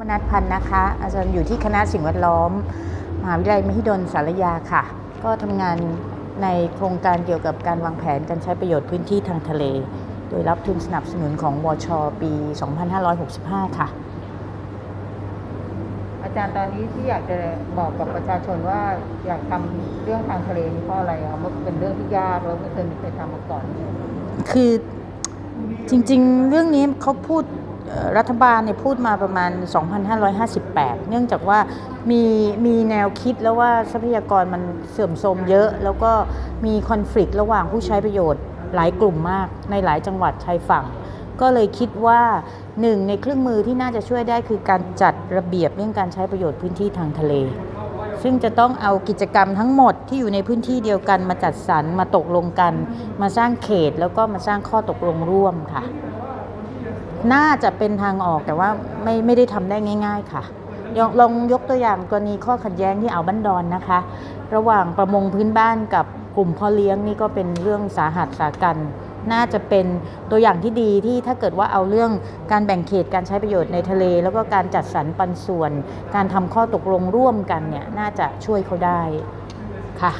มนัทพันธ์นะคะ อาจารย์อยู่ที่คณะสิ่งแวดล้อม มหาวิทยาลัยมหิดลสารยาค่ะ ก็ทำงานในโครงการเกี่ยวกับการวางแผนการใช้ประโยชน์พื้นที่ทางทะเล โดยรับทุนสนับสนุนของวช ปี 2565 ค่ะ อาจารย์ตอนนี้ที่อยากจะบอกกับประชาชนว่าอยากทำเรื่องทางทะเลนี่เพราะอะไรอะมันเป็นเรื่องที่ยากแล้วไม่เคยมีใครทำมาก่อน คือจริงๆ เรื่องนี้เขาพูดเอ่อ รัฐบาลเนี่ยพูดมาประมาณ 2,558 เนื่องจากว่ามีมีแนวคิดแล้วว่าทรัพยากรมันเสื่อมโทรมเยอะ แล้วก็มีคอน FLICT ระหว่างผู้ใช้ประโยชน์หลายกลุ่มมากในหลายจังหวัดชายฝั่ง ก็เลยคิดว่าหนึ่งในเครื่องมือที่น่าจะช่วยได้คือการจัดระเบียบเรื่องการใช้ประโยชน์พื้นที่ทางทะเล ซึ่งจะต้องเอากิจกรรมทั้งหมดที่อยู่ในพื้นที่เดียวกันมาจัดสรรมาตกลงกัน มาสร้างเขตแล้วก็มาสร้างข้อตกลงร่วมค่ะ น่าจะเป็นทางออกแต่ว่าไม่ไม่ได้ทำได้ง่าย ๆ ค่ะยลองยกตัวอย่างกรณีข้อขัดแย้งที่อ่าวบ้านดอนนะคะ ระหว่างประมงพื้นบ้านกับกลุ่มพ่อเลี้ยงนี่ก็เป็นเรื่องสาหัสสากัน น่าจะเป็นตัวอย่างที่ดีที่ถ้าเกิดว่าเอาเรื่องการแบ่งเขตการใช้ประโยชน์ในทะเล แล้วก็การจัดสรรปันส่วน การทำข้อตกลงร่วมกันเนี่ยน่าจะช่วยเขาได้ค่ะ